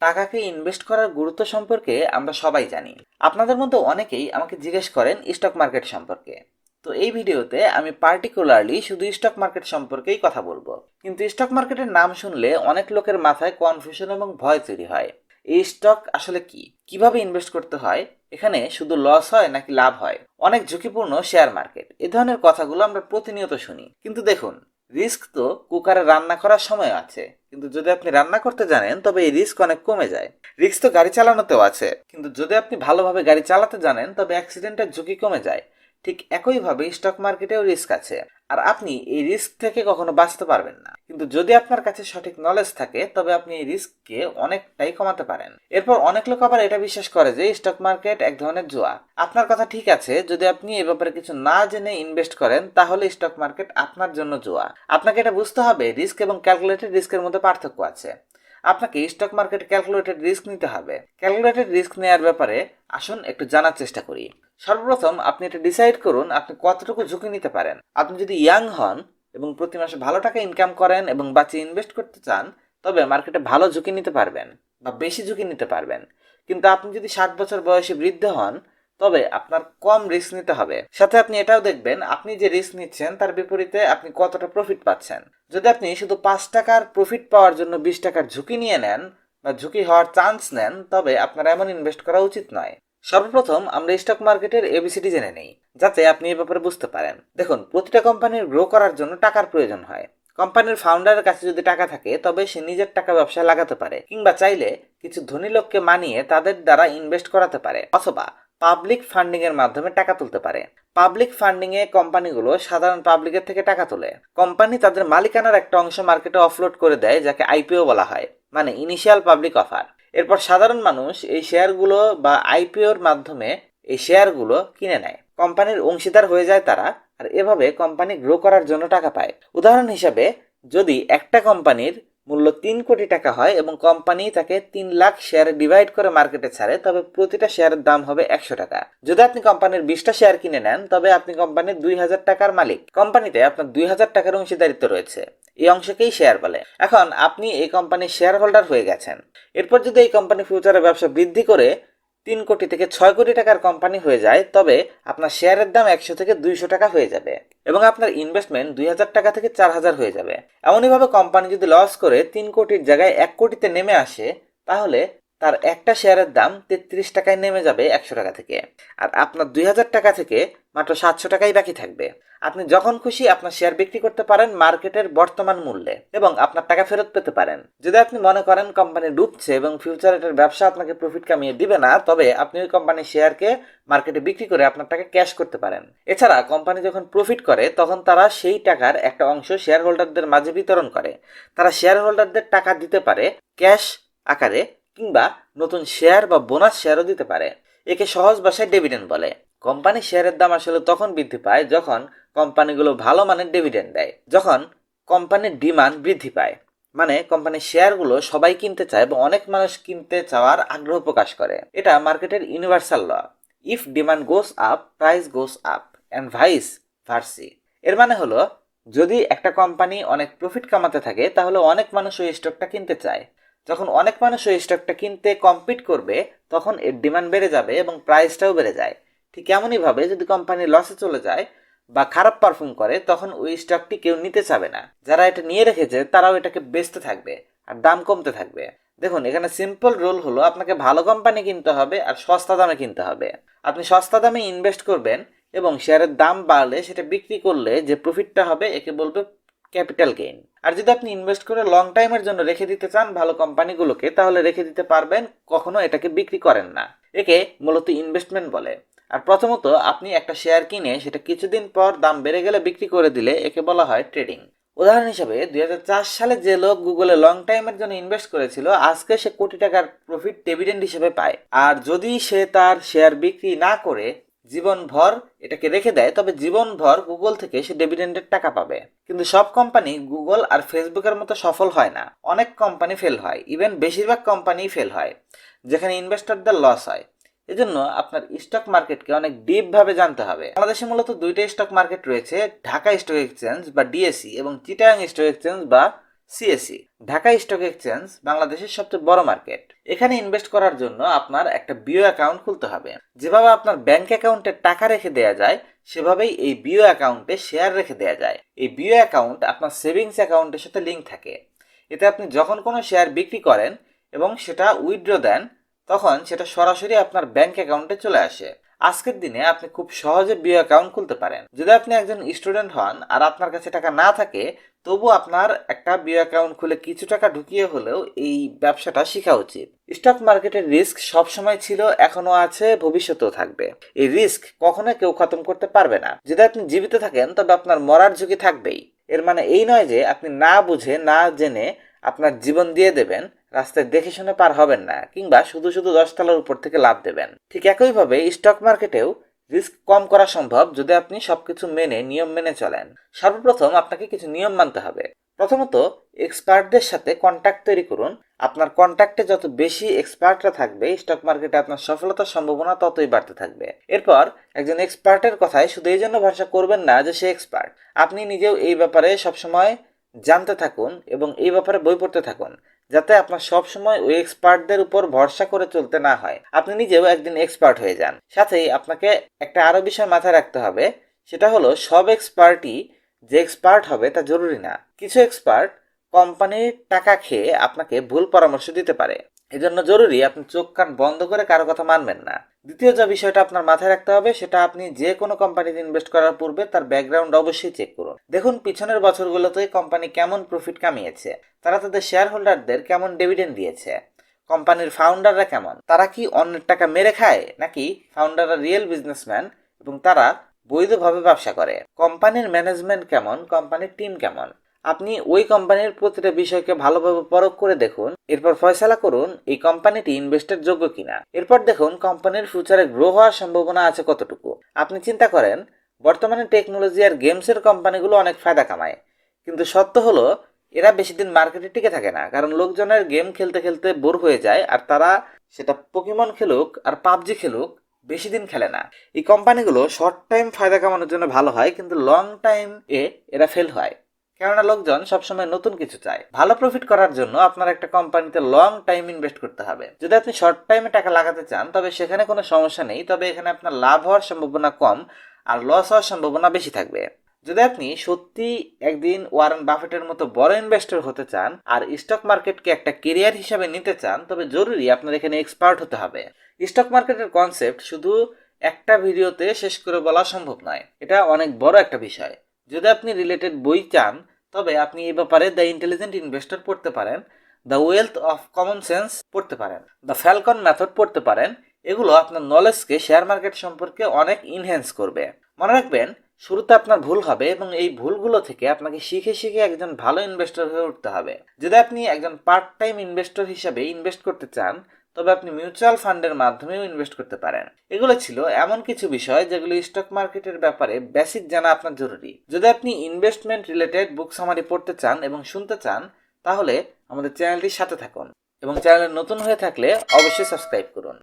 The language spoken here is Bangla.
টাকাকে ইনভেস্ট করার গুরুত্ব সম্পর্কে আমরা সবাই জানি। আপনাদের মধ্যে অনেকেই আমাকে জিজ্ঞেস করেন স্টক মার্কেট সম্পর্কে। তো এই ভিডিওতে আমি পার্টিকুলারলি শুধু স্টক মার্কেট সম্পর্কেই কথা বলব। কিন্তু স্টক মার্কেটের নাম শুনলে অনেক লোকের মাথায় কনফিউশন এবং ভয় তৈরি হয়। এই স্টক আসলে কি? কীভাবে ইনভেস্ট করতে হয়? এখানে শুধু লস হয় নাকি লাভ হয়? অনেক ঝুঁকিপূর্ণ শেয়ার মার্কেট এ ধরনের কথাগুলো আমরা প্রতিনিয়ত শুনি। কিন্তু দেখুন রিস্ক তো কুকারে রান্না করার সময় আছে। কিন্তু যদি আপনি রান্না করতে জানেন, তবে এই রিস্ক অনেক কমে যায়। রিস্ক তো গাড়ি চালানোতেও আছে। কিন্তু যদি আপনি ভালোভাবে গাড়ি চালাতে জানেন, তবে অ্যাক্সিডেন্টের ঝুঁকি কমে যায়। ঠিক একইভাবে স্টক মার্কেটেও রিস্ক আছে। আর আপনি এই রিস্ক থেকে কখনো বাঁচতে পারবেন না। কিন্তু যদি আপনার কাছে সঠিক নলেজ থাকে, তবে আপনি এই রিস্ককে অনেকটাই কমাতে পারেন। এরপর অনেক লোক আবার এটা বিশ্বাস করে যে স্টক মার্কেট এক ধরনের জুয়া। আপনার কথা ঠিক আছে, যদি আপনি এ ব্যাপারে কিছু না জেনে ইনভেস্ট করেন, তাহলে স্টক মার্কেট আপনার জন্য জুয়া। আপনাকে এটা বুঝতে হবে রিস্ক এবং ক্যালকুলেটেড রিস্কের মধ্যে পার্থক্য আছে। আপনাকে স্টক মার্কেট ক্যালকুলেটেড রিস্ক নিতে হবে। ক্যালকুলেটেড রিস্ক নেওয়ার ব্যাপারে আসুন একটু জানার চেষ্টা করি। সর্বপ্রথম আপনি এটা ডিসাইড করুন, আপনি কতটুকু ঝুঁকি নিতে পারেন। আপনি যদি ইয়াং হন এবং প্রতি মাসে ভালো টাকা ইনকাম করেন এবং বাঁচিয়ে ইনভেস্ট করতে চান, তবে মার্কেটে ভালো ঝুঁকি নিতে পারবেন বা বেশি ঝুঁকি নিতে পারবেন। কিন্তু আপনি যদি ষাট বছর বয়সে বৃদ্ধ হন তবে আপনার কম রিস্ক নিতে হবে। সাথে আপনি এটাও দেখবেন, আপনি যে রিস্ক নিচ্ছেন, তার বিপরীতে আপনি কতটা প্রফিট পাচ্ছেন। যদি আপনি শুধু পাঁচ টাকার প্রফিট পাওয়ার জন্য বিশ টাকার ঝুঁকি নিয়ে নেন বা ঝুঁকি হওয়ার চান্স নেন, তবে আপনার এমন ইনভেস্ট করা উচিত নয়। সর্বপ্রথম আমরা স্টক মার্কেটের এবিসিডি জেনে নেই, যাতে আপনি এ ব্যাপারে বুঝতে পারেন। দেখুন, প্রতিটা কোম্পানির গ্রো করার জন্য টাকার প্রয়োজন হয়। কোম্পানির ফাউন্ডারের কাছে যদি টাকা থাকে, তবে সে নিজের টাকা ব্যবসায় লাগাতে পারে, কিংবা চাইলে কিছু ধনী লোককে মানিয়ে তাদের দ্বারা ইনভেস্ট করাতে পারে, অথবা পাবলিক ফান্ডিং এর মাধ্যমে টাকা তুলতে পারে। পাবলিক ফান্ডিং এ কোম্পানিগুলো সাধারণ পাবলিকের থেকে টাকা তোলে। কোম্পানি তাদের মালিকানার একটা অংশ মার্কেটে অফলোড করে দেয়, যাকে আইপিও বলা হয় মানে ইনিশিয়াল পাবলিক অফার এরপর সাধারণ মানুষ এই শেয়ারগুলো বা আইপিওর মাধ্যমে এই শেয়ারগুলো কিনে নেয়। কোম্পানির অংশীদার হয়ে যায় তারা, আর এভাবে কোম্পানি গ্রো করার জন্য টাকা পায়। উদাহরণ হিসাবে, যদি একটা কোম্পানির মূল্য তিন কোটি টাকা হয় এবং কোম্পানি তাকে তিন লাখ শেয়ার ডিভাইড করে মার্কেটে ছাড়ে, তবে প্রতিটা শেয়ারের দাম হবে একশো টাকা। যদি আপনি কোম্পানির বিশটা শেয়ার কিনে নেন, তবে আপনি কোম্পানির দুই হাজার টাকার মালিক। কোম্পানিতে আপনার দুই হাজার টাকার অংশীদারিত্ব রয়েছে। এই অংশকেই শেয়ার বলে। এখন আপনি এই কোম্পানির শেয়ার হোল্ডার হয়ে গেছেন। এরপর যদি এই কোম্পানি ফিউচারে ব্যবসা বৃদ্ধি করে তিন কোটি থেকে ছয় কোটি টাকার কোম্পানি হয়ে যায়, তবে আপনার শেয়ারের দাম একশো থেকে দুইশো টাকা হয়ে যাবে এবং আপনার ইনভেস্টমেন্ট দুই হাজার টাকা থেকে চার হাজার হয়ে যাবে। এমনইভাবে কোম্পানি যদি লস করে তিন কোটির জায়গায় এক কোটিতে নেমে আসে, তাহলে তার একটা শেয়ারের দাম তেত্রিশ টাকায় নেমে যাবে একশো টাকা থেকে। আর আপনার দুই হাজার টাকা থেকে মাত্র সাতশো টাকাই বাকি থাকবে। আপনি যখন খুশি আপনার শেয়ার বিক্রি করতে পারেন মার্কেটের বর্তমান মূল্যে এবং আপনার টাকা ফেরত পেতে পারেন। যদি আপনি মনে করেন কোম্পানি ডুবছে এবং ফিউচার এটার ব্যবসা আপনাকে প্রফিট কামিয়ে দিবে না, তবে আপনি ওই কোম্পানির শেয়ারকে মার্কেটে বিক্রি করে আপনার টাকা ক্যাশ করতে পারেন। এছাড়া কোম্পানি যখন প্রফিট করে, তখন তারা সেই টাকার একটা অংশ শেয়ার হোল্ডারদের মাঝে বিতরণ করে। তারা শেয়ার হোল্ডারদের টাকা দিতে পারে ক্যাশ আকারে কিংবা নতুন শেয়ার বা বোনাস শেয়ারও দিতে পারে। একে সহজ ভাষায় ডেভিডেন্ড বলে। কোম্পানি শেয়ারের দাম আসলে তখন বৃদ্ধি পায় যখন কোম্পানিগুলো ভালো মানের ডিভিডেন্ড দেয়, যখন কোম্পানির ডিমান্ড বৃদ্ধি পায়। মানে কোম্পানির শেয়ারগুলো সবাই কিনতে চায় এবং অনেক মানুষ কিনতে চাওয়ার আগ্রহ প্রকাশ করে। এটা মার্কেটের universal law if demand goes up price goes up and vice versa এর মানে হলো, যদি একটা কোম্পানি অনেক প্রফিট কামাতে থাকে, তাহলে অনেক মানুষ ওই স্টকটা কিনতে চায়। যখন অনেক মানুষ ওই স্টকটা কিনতে কম্পিট করবে, তখন এর ডিমান্ড বেড়ে যাবে এবং প্রাইসটাও বেড়ে যায়। ঠিক এমনইভাবে যদি কোম্পানি লসে চলে যায় বা খারাপ পারফর্ম করে, তখন ওই স্টকটি কেউ নিতে চাবে না। যারা এটা নিয়ে রেখেছে, তারাও এটাকে বেচতে থাকবে আর দাম কমতে থাকবে। দেখুন, এখানে সিম্পল রোল হলো, আপনাকে ভালো কোম্পানি কিনতে হবে আর সস্তা দামে কিনতে হবে। আপনি সস্তা দামে ইনভেস্ট করবেন এবং শেয়ারের দাম বাড়লে সেটা বিক্রি করলে যে প্রফিটটা হবে, একে বলবে ক্যাপিটাল গেইন আর যদি আপনি ইনভেস্ট করে লং টাইমের জন্য রেখে দিতে চান ভালো কোম্পানিগুলোকে তাহলে রেখে দিতে পারবেন, কখনো এটাকে বিক্রি করেন না। একে মূলত ইনভেস্টমেন্ট বলে। আর প্রথমত, আপনি একটা শেয়ার কিনে সেটা কিছুদিন পর দাম বেড়ে গেলে বিক্রি করে দিলে একে বলা হয় ট্রেডিং। উদাহরণ হিসাবে দু হাজার চার সালে যে লোক গুগলে লং টাইমের জন্য ইনভেস্ট করেছিল, আজকে সে কোটি টাকার প্রফিট ডিভিডেন্ড হিসেবে পায়। আর যদি সে তার শেয়ার বিক্রি না করে, জীবনভর এটাকে রেখে দেয়, তবে জীবনভর গুগল থেকে সে ডিভিডেন্ডের টাকা পাবে। কিন্তু সব কোম্পানি গুগল আর ফেসবুকের মতো সফল হয় না। অনেক কোম্পানি ফেল হয়। ইভেন বেশিরভাগ কোম্পানি ফেল হয়, যেখানে ইনভেস্টরদের লস হয়। এজন্য আপনার স্টক মার্কেটকে অনেক ডিপ ভাবে জানতে হবে। বাংলাদেশে মূলত দুইটা স্টক মার্কেট রয়েছে, ঢাকা স্টক এক্সচেঞ্জ বা ডিএসসি এবং চিটাগাং স্টক এক্সচেঞ্জ বা সিএসি ঢাকা স্টক এক্সচেঞ্জ বাংলাদেশের সবচেয়ে বড় মার্কেট এখানে ইনভেস্ট করার জন্য আপনার একটা বিও অ্যাকাউন্ট খুলতে হবে। যেভাবে আপনার ব্যাংক অ্যাকাউন্টে টাকা রেখে দেওয়া যায়, সেভাবেই এই বিও অ্যাকাউন্টে শেয়ার রেখে দেওয়া যায়। এই বিও অ্যাকাউন্ট আপনার সেভিংস অ্যাকাউন্টের সাথে লিঙ্ক থাকে। এতে আপনি যখন কোনো শেয়ার বিক্রি করেন এবং সেটা উইথড্র দেন তখন সেটা সরাসরি আপনার ব্যাংক অ্যাকাউন্টে চলে আসে। আজকের দিনে আপনি খুব সহজে বিও অ্যাকাউন্ট খুলতে পারেন। যদি আপনি একজন স্টুডেন্ট হন আর আপনার কাছে টাকা না থাকে, তবু আপনার একটা বিও অ্যাকাউন্ট খুলে কিছু টাকা ঢুকিয়ে হলেও এই ব্যবসাটা শেখা উচিত। স্টক মার্কেটের রিস্ক সবসময় ছিল এখনও আছে, ভবিষ্যতেও থাকবে। এই রিস্ক কখনো কেউ খতম করতে পারবে না। যদি আপনি জীবিত থাকেন, তবে আপনার মরার ঝুঁকি থাকবেই। এর মানে এই নয় যে আপনি না বুঝে, না জেনে আপনার জীবন দিয়ে দেবেন রাস্তায় দেখে শুনে পার হবেন না, কিংবা শুধু শুধু দশতলার উপর থেকে লাভ দেবেন। ঠিক একইভাবে স্টক মার্কেটেও রিস্ক কম করা সম্ভব যদি আপনি সবকিছু মেনে, নিয়ম মেনে চলেন। সর্বপ্রথম আপনাকে কিছু নিয়ম মানতে হবে। প্রথমত এক্সপার্টদের সাথে কন্ট্যাক্ট তৈরি করুন। আপনার কন্ট্যাক্টে যত বেশি এক্সপার্টরা থাকবে স্টক মার্কেটে আপনার সফলতার সম্ভাবনা ততই বাড়তে থাকবে। এরপর, একজন এক্সপার্টের কথায় শুধু এই জন্য ভরসা করবেন না যে সে এক্সপার্ট আপনি নিজেও এই ব্যাপারে সবসময় জানতে থাকুন এবং এই ব্যাপারে বই পড়তে থাকুন, যাতে আপনার সবসময় ওই এক্সপার্টদের উপর ভরসা করে চলতে না হয়। আপনি নিজেও একদিন এক্সপার্ট হয়ে যান। সাথেই আপনাকে একটা আরও বিষয় মাথায় রাখতে হবে, সেটা হলো সব এক্সপার্টই যে এক্সপার্ট হবে তা জরুরি না। কিছু এক্সপার্ট কোম্পানির টাকা খেয়ে আপনাকে ভুল পরামর্শ দিতে পারে। এজন্য জরুরি আপনি চোখ কান বন্ধ করে কারও কথা মানবেন না। দ্বিতীয় যে বিষয়টা আপনার মাথায় রাখতে হবে, সেটা আপনি যে কোনো কোম্পানিতে ইনভেস্ট করার পূর্বে তার ব্যাকগ্রাউন্ড অবশ্যই চেক করুন। দেখুন পিছনের বছরগুলোতে কোম্পানি কেমন প্রফিট কামিয়েছে, তারা তাদের শেয়ার হোল্ডারদের কেমন ডিভিডেন্ড দিয়েছে কোম্পানির ফাউন্ডাররা কেমন, তারা কি অন্যের টাকা মেরে খায়, নাকি ফাউন্ডাররা রিয়েল বিজনেসম্যান এবং তারা বৈধভাবে ব্যবসা করে? কোম্পানির ম্যানেজমেন্ট কেমন কোম্পানির টিম কেমন? আপনি ওই কোম্পানির প্রতিটা বিষয়কে ভালোভাবে পরখ করে দেখুন, এরপর ফয়সালা করুন এই কোম্পানিটি ইনভেস্টের যোগ্য কিনা। এরপর দেখুন কোম্পানির ফিউচারে গ্রো হওয়ার সম্ভাবনা আছে কতটুকু। আপনি চিন্তা করেন, বর্তমানে টেকনোলজি আর গেমসের কোম্পানিগুলো অনেক ফায়দা কামায়। কিন্তু সত্য হলো, এরা বেশি দিন মার্কেটে টিকে থাকে না, কারণ লোকজনের গেম খেলতে খেলতে বোর হয়ে যায় আর তারা সেটা পোকেমন খেলুক আর পাবজি খেলুক বেশি দিন খেলে না। এই কোম্পানিগুলো শর্ট টাইম ফায়দা কামানোর জন্য ভালো হয়, কিন্তু লং টাইম এ এরা ফেল হয়। কেননা লোকজন সবসময় নতুন কিছু চায়। ভালো প্রফিট করার জন্য আপনার একটা কোম্পানিতে লং টাইম ইনভেস্ট করতে হবে। যদি আপনি শর্ট টাইমে টাকা লাগাতে চান, তবে সেখানে কোনো সমস্যা নেই, তবে এখানে আপনার লাভ হওয়ার সম্ভাবনা কম আর লস হওয়ার সম্ভাবনা বেশি থাকবে। যদি আপনি সত্যি একদিন ওয়ারেন বাফেটের মতো বড় ইনভেস্টর হতে চান আর স্টক মার্কেটকে একটা কেরিয়ার হিসাবে নিতে চান, তবে জরুরি আপনার এখানে এক্সপার্ট হতে হবে। স্টক মার্কেটের কনসেপ্ট শুধু একটা ভিডিওতে শেষ করে বলা সম্ভব নয়। এটা অনেক বড় একটা বিষয়। যদি আপনি রিলেটেড বই চান, তবে আপনি এই ব্যাপারে দ্য ইন্টেলিজেন্ট ইনভেস্টর পড়তে পারেন the wealth of common sense পড়তে পারেন দ্য ফ্যালকন মেথড পড়তে পারেন, এগুলো আপনার নলেজকে শেয়ার মার্কেট সম্পর্কে অনেক ইনহ্যান্স করবে। মনে রাখবেন, শুরুতে আপনার ভুল হবে এবং এই ভুলগুলো থেকে আপনাকে শিখে শিখে একজন ভালো ইনভেস্টর হয়ে উঠতে হবে। যদি আপনি একজন পার্ট টাইম ইনভেস্টর হিসাবে ইনভেস্ট করতে চান তবে আপনি মিউচুয়াল ফান্ডের মাধ্যমেও ইনভেস্ট করতে পারেন। এগুলো ছিল এমন কিছু বিষয় যেগুলো স্টক মার্কেটের ব্যাপারে বেসিক জানা আপনার জরুরি। যদি আপনি ইনভেস্টমেন্ট রিলেটেড বুক সামারি পড়তে চান এবং শুনতে চান, তাহলে আমাদের চ্যানেলটির সাথে থাকুন এবং চ্যানেলে নতুন হয়ে থাকলে অবশ্যই সাবস্ক্রাইব করুন।